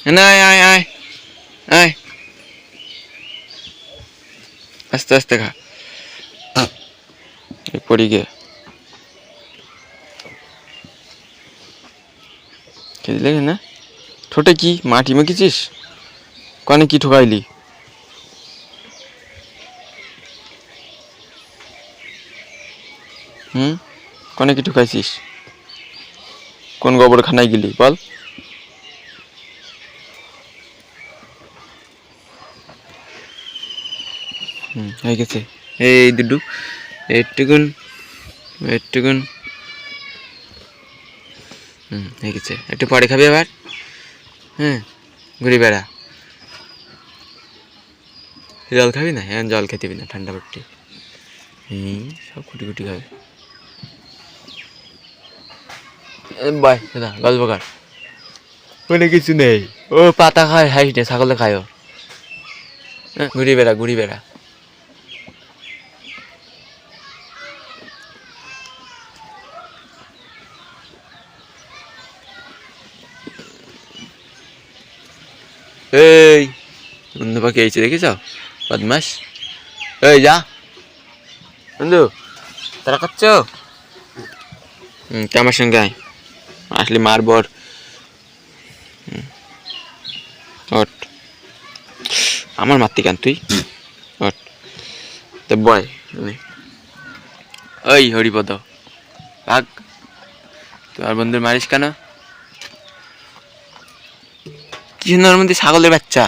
আয় আয় আয় আয় আস্তে আস্তে খা পড়ি গে খেতে লেগে না ঠোঁটে কি মাটি মেখেছিস কনে কি ঠোকাইলি হুম কনে কি ঠুকাইছিস কোন গোবরখানায় গেলি বল হুম হয়ে গেছে। এই দুডু একটুকুন একটুকুন হুম হয়ে গেছে। একটু পরে খাবি আবার। হ্যাঁ ঘুরি বেড়া। জল খাবি না? হ্যাঁ জল খেতে না ঠান্ডা পড়তে। হুম সব কুটি কুটি খাবে। বাই দাদা গল্প কর। কোনো কিছু নেই। ও পাতা খায় হাই ছাগলে খায়ও। হ্যাঁ, ঘুরি বেড়া ঘুরি বেড়া। এই, বন্ধু পাখি এইছে দেখেছ? বদমাস এই, যা। বন্ধু, তারা খাচ্ছ আমার সঙ্গে আয়। আসলে মারবর ওট আমার মারতে কেন তুই? ওট তো বয় ওই হরিপদ। ভাগ। তোমার বন্ধুর মারিস কেন? কি মধ্যে ছাগলের বাচ্চা।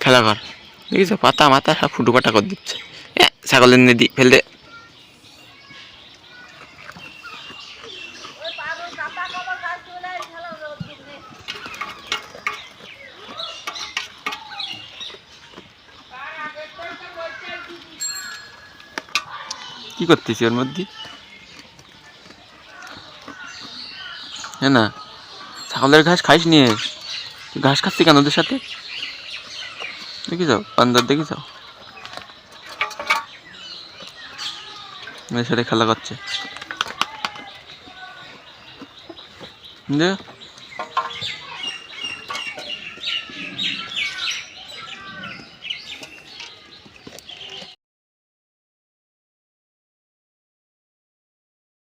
খেলা কর। দেখিস পাতা মাথা সব ফুটো পাটা করে দিচ্ছে। এ, ছাগলের নদী ফেলে কি করতেছি ওর মধ্যে? হ্যাঁ না? ছাগলের ঘাস খাইস নিয়ে ঘাস খাচ্ছি কেন ওদের সাথে? দেখি যাও পান্দার দেখি যাও। মেয়ের সাথে খেলা করছে। দে।